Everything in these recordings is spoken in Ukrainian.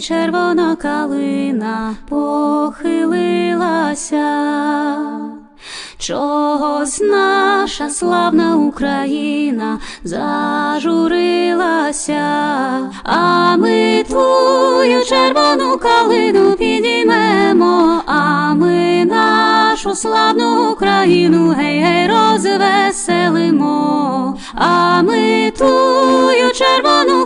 Червона калина похилилася. Чогось наша славна Україна зажурилася, а ми твою червону калину підіймемо, а ми нашу славну Україну гей гей розвеселимо, а ми твою червону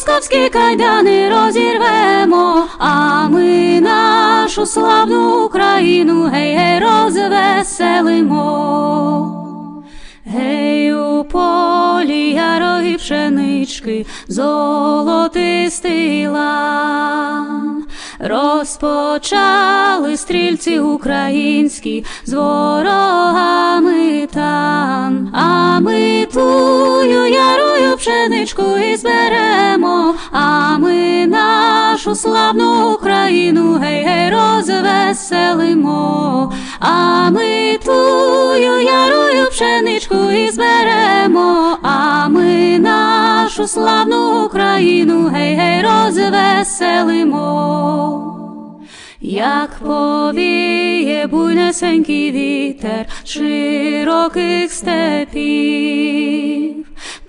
московські кайдани розірвемо, а ми нашу славну Україну гей гей розвеселимо. Гей, у полі ярої пшенички, золотистий лан. Розпочали стрільці українські з ворогами тан, а ми ярою пшеничку і зберемо, а ми нашу славну Україну гей гей розвеселимо, а ми тую ярою пшеничку і зберемо, а ми нашу славну Україну гей гей розвеселимо. Як повіє буйнесенький вітер широких степів,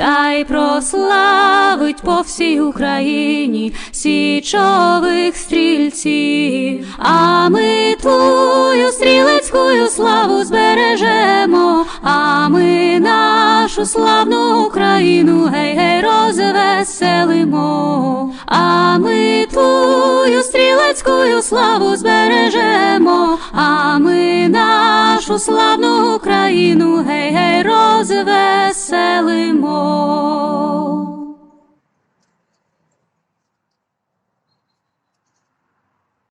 та й прославить по всій Україні січових стрільців, а ми тую стрілецькую славу збережемо, а ми нашу славну Україну гей гей розвеселимо, а ми тую стрілецькую славу збережемо, а ми нашу славну Україну гей гей